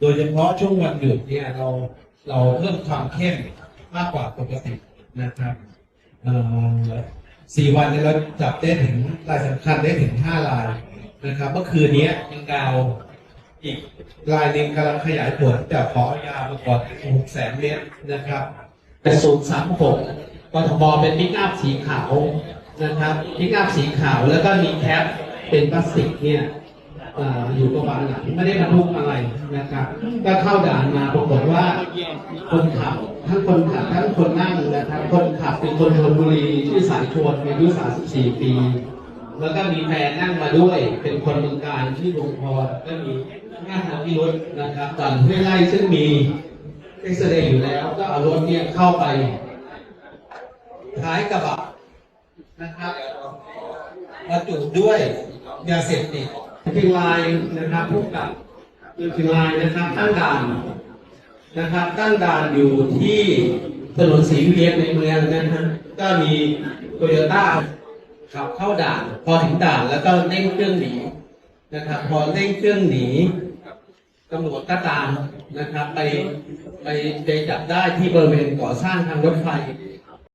โดยเฉพาะช่วงวันหยุดเนี่ยเราเราเพิ่มความเข้มมากกว่าปกตินะครับสี่วันเนี่ยเราจับได้ถึงรายสำคัญได้ถึงห้ารายนะครับ เมื่อคืนนี้ยังดาวอีกรายหนึ่งกำลังขยายผลแต่ขอยามาก่อนหกแสนเมตรนะครับเป็นศูนย์สามหกกทมเป็นปิกอัพสีขาวนะครับปิกอัพสีขาวแล้วก็มีแคปเป็นพลาสติกเนี่ย อยู่กระบะหลังไม่ได้บรรทุกอะไรนะครับ ก็เข้าด่านมาปรากฏว่าคนขับทั้งคนขับทั้งคนนั่งนะครับคนขับเป็นคนชลบุรีชื่อสายชวนอายุ 34 ปี แล้วก็มีแฟนนั่งมาด้วย เป็นคนเมืองการชื่อดวงพรก็มีหน้าทางพิรุษนะครับก่อนห้วยไร่ซึ่งมีเอ็กซเรย์อยู่แล้ว ก็เอารถเนี่ยเข้าไปท้ายกระบะนะครับบรรจุด้วยยาเสพติด เชียงรายนะครับพบกับเชียงรายนะครับตั้งด่านนะครับ ตั้งด่านอยู่ที่ถนนศรีเวียนในเมืองนะฮะก็มีโตโยต้าขับเข้าด่าน พอถึงด่านแล้วก็เร่งเครื่องหนีนะครับ พอเร่งเครื่องหนีตำรวจก็ตามนะครับ ไปไปไปจับได้ที่บริเวณก่อสร้างทางรถไฟ